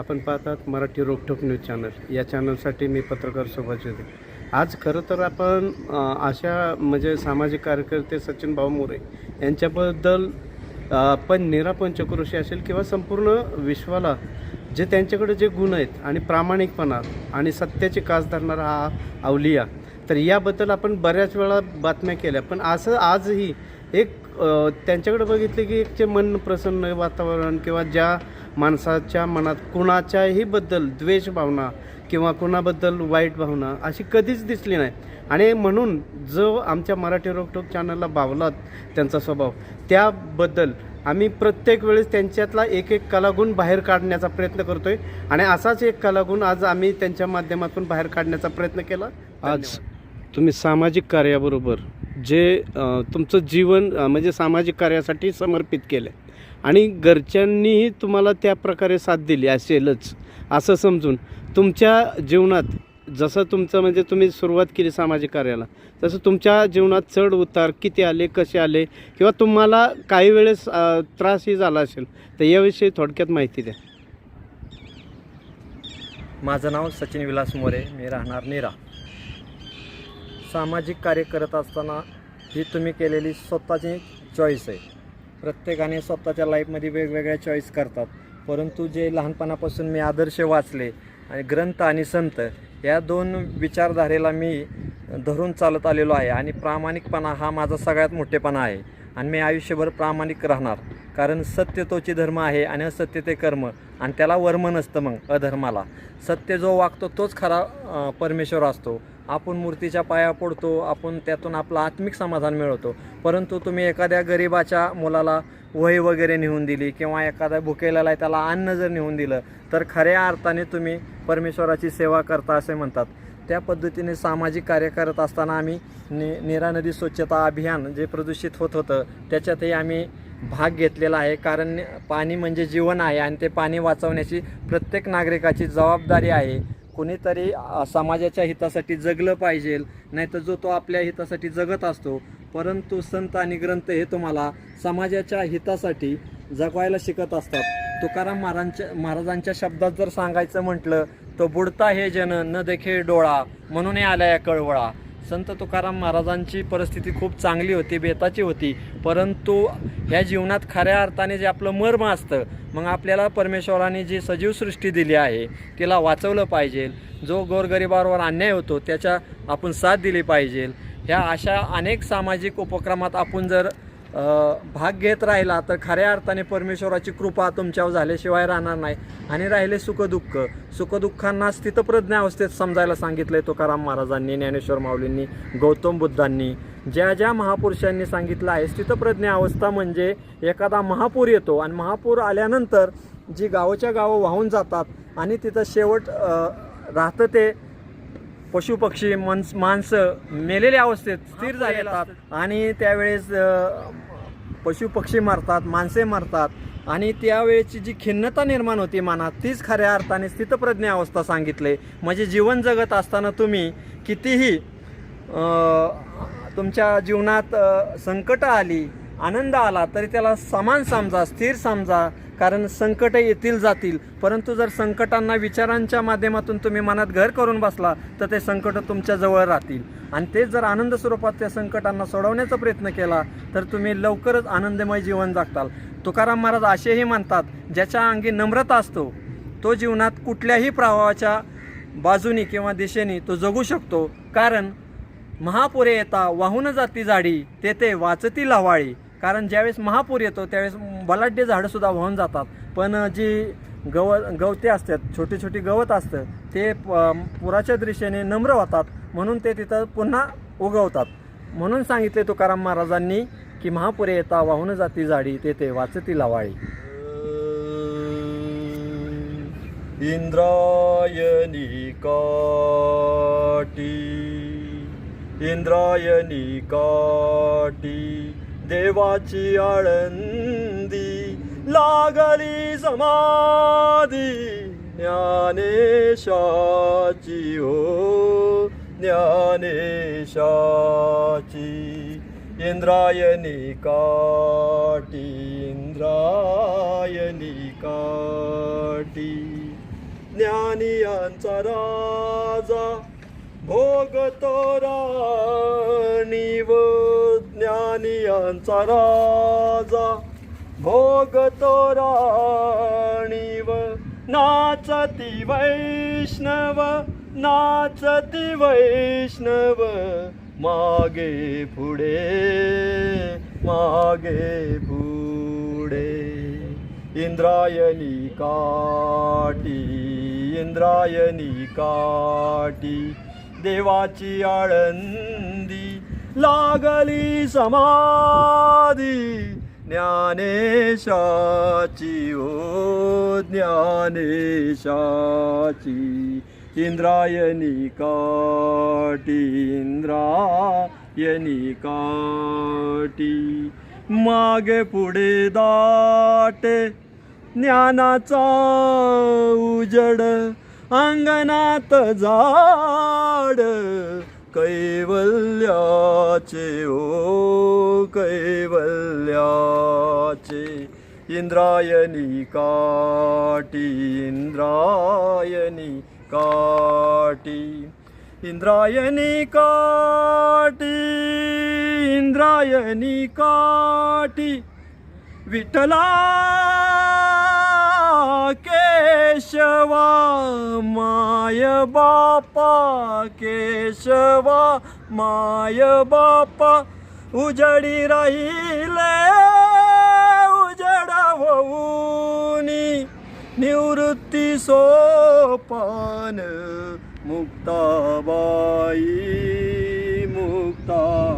आपण पाहतात Marathi रोकठोक news channel. या चॅनलसाठी मी पत्रकार सोबत आज खरं तर आपण अशा म्हणजे सामाजिक कार्यकर्ते सचिन भाऊ मोरे यांच्याबद्दल पण निरा पंचक्रोशी असेल किंवा संपूर्ण विश्वाला जे त्यांच्याकडे जे गुण आहेत आणि प्रामाणिकपणा आणि सत्याची कास धरणारा हा अवलिया तर याबद्दल आपण बऱ्याच वेळा बातम्या केल्या. पण असं आजही एक त्यांच्याकडे बघितलं की एक जे मन प्रसन्न वातावरण किंवा ज्या माणसाच्या मनात कुणाच्याही बद्दल द्वेष भावना किंवा कुणाबद्दल वाईट भावना अशी कधीच दिसली नाही. आणि म्हणून जो आमच्या मराठी रोकटोक चॅनलला भावलात त्यांचा स्वभाव त्याबद्दल आम्ही प्रत्येक वेळेस त्यांच्यातला एक एक कलागुण बाहेर काढण्याचा प्रयत्न करतोय. आणि असाच एक कलागुण आज आम्ही त्यांच्या माध्यमातून बाहेर काढण्याचा प्रयत्न केला. आज तुम्ही सामाजिक कार्याबरोबर जे तुमचं जीवन म्हणजे सामाजिक कार्यासाठी समर्पित केलं आहे आणि घरच्यांनीही तुम्हाला त्या प्रकारे साथ दिली असेलच असं समजून तुमच्या जीवनात जसं तुमचं म्हणजे तुम्ही सुरुवात केली सामाजिक कार्याला तसं तुमच्या जीवनात चढ उतार किती आले कसे आले किंवा तुम्हाला काही वेळेस त्रासही झाला असेल तर याविषयी थोडक्यात माहिती द्या. माझं नाव सचिन विलास मोरे मी राहणार नीरा. सामाजिक कार्य करत असताना ही तुम्ही केलेली स्वतःची चॉईस आहे. प्रत्येकाने स्वतःच्या लाईफमध्ये वेगवेगळ्या चॉईस करतात. परंतु जे लहानपणापासून मी आदर्श वाचले आणि ग्रंथ आणि संत या दोन विचारधारेला मी धरून चालत आलेलो आहे आणि प्रामाणिकपणा हा माझा सगळ्यात मोठेपणा आहे आणि मी आयुष्यभर प्रामाणिक राहणार. कारण सत्य तोची धर्म आहे आणि असत्य ते कर्म आणि त्याला वर्म नसतं मग अधर्माला. सत्य जो वागतो तोच खरा परमेश्वर असतो. आपण मूर्तीच्या पाया पडतो आपण त्यातून आपलं आत्मिक समाधान मिळवतो. परंतु तुम्ही एखाद्या गरिबाच्या मुलाला वही वगैरे नेऊन दिली किंवा एखाद्या भुकेलेला आहे त्याला अन्न जर नेऊन दिलं तर खऱ्या अर्थाने तुम्ही परमेश्वराची सेवा करता असे म्हणतात. त्या पद्धतीने सामाजिक कार्य करत असताना आम्ही नि नीरा नदी स्वच्छता अभियान जे प्रदूषित होत होतं त्याच्यातही आम्ही भाग घेतलेला आहे. कारण पाणी म्हणजे जीवन आहे आणि ते पाणी वाचवण्याची प्रत्येक नागरिकाची जबाबदारी आहे. कुणीतरी समाजाच्या हितासाठी जगलं पाहिजे नाहीतर जो तो आपल्या हितासाठी जगत असतो. परंतु संत आणि ग्रंथ हे तुम्हाला समाजाच्या हितासाठी जगवायला शिकत असतात. तुकाराम महाराजांच्या महाराजांच्या शब्दात जर सांगायचं म्हटलं तो बुडता हे जन न देखे डोळा म्हणून आला या कळवळा. संत तुकाराम महाराजांची परिस्थिती खूप चांगली होती बेताची होती. परंतु ह्या जीवनात खऱ्या अर्थाने जे आपलं मर्म असतं मग आपल्याला परमेश्वराने जी सजीव सृष्टी दिली आहे तिला वाचवलं पाहिजे. जो गोरगरिबावर अन्याय होतो त्याच्या आपण साथ दिली पाहिजे. ह्या अशा अनेक सामाजिक उपक्रमात आपण जर भाग घेत राहिला तर खऱ्या अर्थाने परमेश्वराची कृपा तुमच्यावर झाल्याशिवाय राहणार नाही. आणि राहिले सुखदुःख. सुखदुःखांना स्थितप्रज्ञ अवस्थेत समजायला सांगितलंय तुकाराम महाराजांनी ज्ञानेश्वर माऊलींनी गौतम बुद्धांनी. ज्या ज्या महापुरुषांनी सांगितलं आहे स्थितप्रज्ञ अवस्था म्हणजे एखादा महापूर येतो आणि महापूर आल्यानंतर जी गावच्या गावं वाहून जातात आणि तिथं शेवट राहतं ते पशुपक्षी माणस माणसं मेलेल्या अवस्थेत स्थिर झालेले असतात. आणि त्यावेळेस पशुपक्षी मरतात माणसे मरतात. आणि त्यावेळेची जी खिन्नता निर्माण होती मनात तीच खऱ्या अर्थाने स्थितप्रज्ञ अवस्था सांगितले. म्हणजे जीवन जगत असताना तुम्ही कितीही तुमच्या जीवनात संकट आली आनंद आला तरी त्याला समान समजा स्थिर समजा कारण संकट येतील जातील. परंतु जर संकटांना विचारांच्या माध्यमातून तुम्ही मनात घर करून बसला तर ते संकट तुमच्याजवळ राहतील. आणि तेच जर आनंद स्वरूपात त्या संकटांना सोडवण्याचा प्रयत्न केला तर तुम्ही लवकरच आनंदमय जीवन जगताल. तुकाराम महाराज असेही म्हणतात ज्याच्या अंगी नम्रता असतो तो जीवनात कुठल्याही प्रवाहाच्या बाजूनी किंवा दिशेने तो जगू शकतो. कारण महापुरे येता वाहून जाती झाडी तेथे वाचती लावाळी. कारण ज्यावेळेस महापूर येतो त्यावेळेस बलाढ्य झाडंसुद्धा वाहून जातात. पण जी गव गवते असतात छोटी छोटी गवत असतं ते प- पुराच्या दृष्टीने नम्र होतात. म्हणून ते तिथं पुन्हा उगवतात. म्हणून सांगितले तुकाराम महाराजांनी की महापुरे येता वाहून जाती झाडी तेथे वाचती लावाळी. इंद्रायणी काटी इंद्रायणी काटी देवाची आळंद लागली समाधी ज्ञानेशाची हो ज्ञानेशाची. इंद्रायणी काटी इंद्रायणी काटी ज्ञानियांचा राजा भोगतो राणी व ज्ञानियांचा राजा भोगतो राणीव नाचती वैष्णव नाचती वैष्णव मागे पुढे मागे पुढे. इंद्रायणी काटी इंद्रायणी काटी देवाची आळंदी लागली समाधी. ज्ञानेशाची ओ ज्ञानेशाची इंद्रायणी काटी इंद्रायणी काटी मागे पुढे दाटे ज्ञानाचा उजड अंगणात झाड कैवल्याचे ओ कैवल्याचे इंद्रायणी काटी इंद्रायणी काटी. इंद्रायणी काटी इंद्रायणी काटी. विठला केशवा माय बापा केशवा माय बापा. उजडी राहिले होऊनी निवृत्ती सोपान मुक्ताबाई मुक्ताबाई.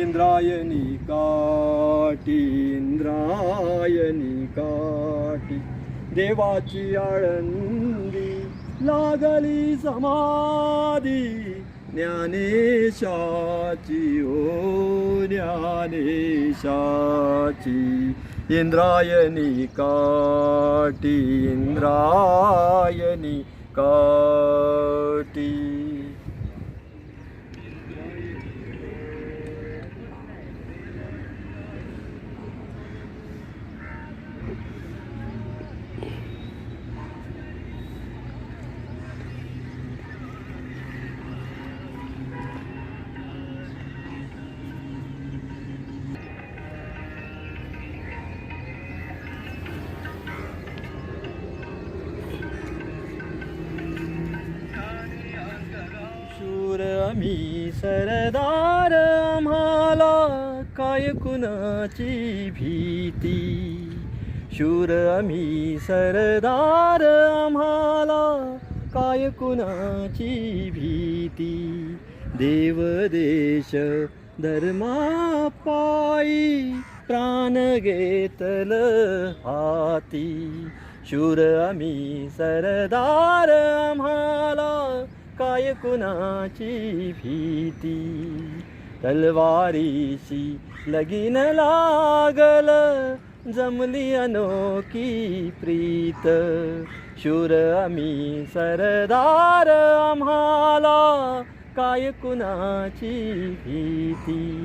इंद्रायणी काटी इंद्रायणी काटी देवाची आळंदी लागली समाधी. ज्ञानेशाची ओ ज्ञानेशाची इंद्रायणी काटी इंद्रायणी काटी आम्ही सरदार आम्हाला काय कुणाची भीती? शूर आम्ही सरदार आम्हाला काय कुणाची भीती? देव देश धर्मा पायी प्राण घेतल हाती. शूर आम्ही सरदार आम्हाला काय कुणाची भीती. तलवारीशी लगीन लागल जमली अनोखी प्रीत. शूर आम्ही सरदार आम्हाला काय कुणाची भीती.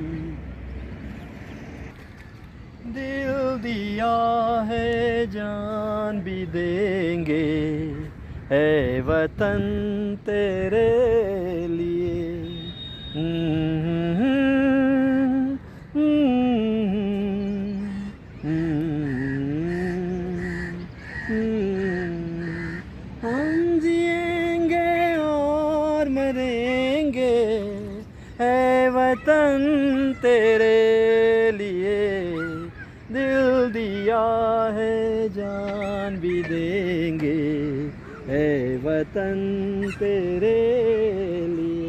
दिल दिया है जान भी देंगे है वतन तेरे लिए। है वतन तेरे लिए